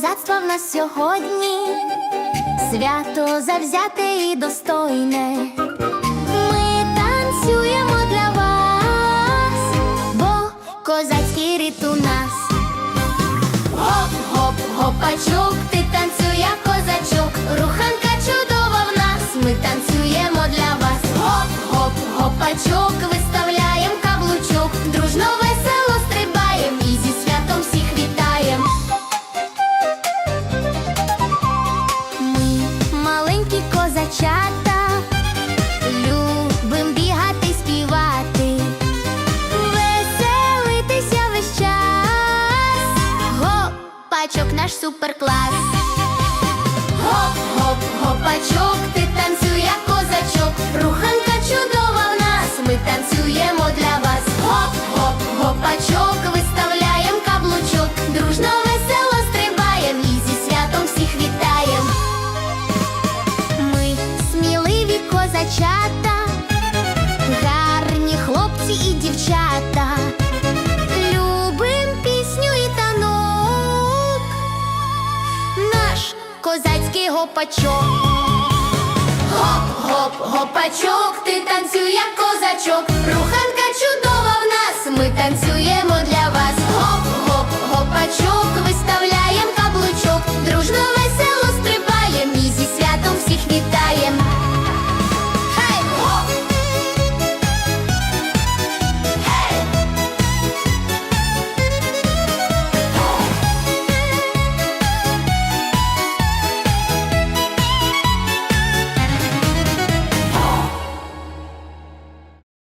козацтва в нас сьогодні, свято завзяте і достойне. Ми танцюємо для вас, бо козацький рід у нас. Гоп, гоп, гопачок, ти танцюй, як козачок, руханка чудова в нас, ми танцюємо для вас. Гоп, гоп, гопачок, козачата, любим бігати, співати, веселитися весь час. Гопачок наш суперклас. Козачата, гарні хлопці і дівчата. Любим пісню і танок, наш козацький гопачок. Гоп, гоп, гопачок, ти танцюй, як козачок,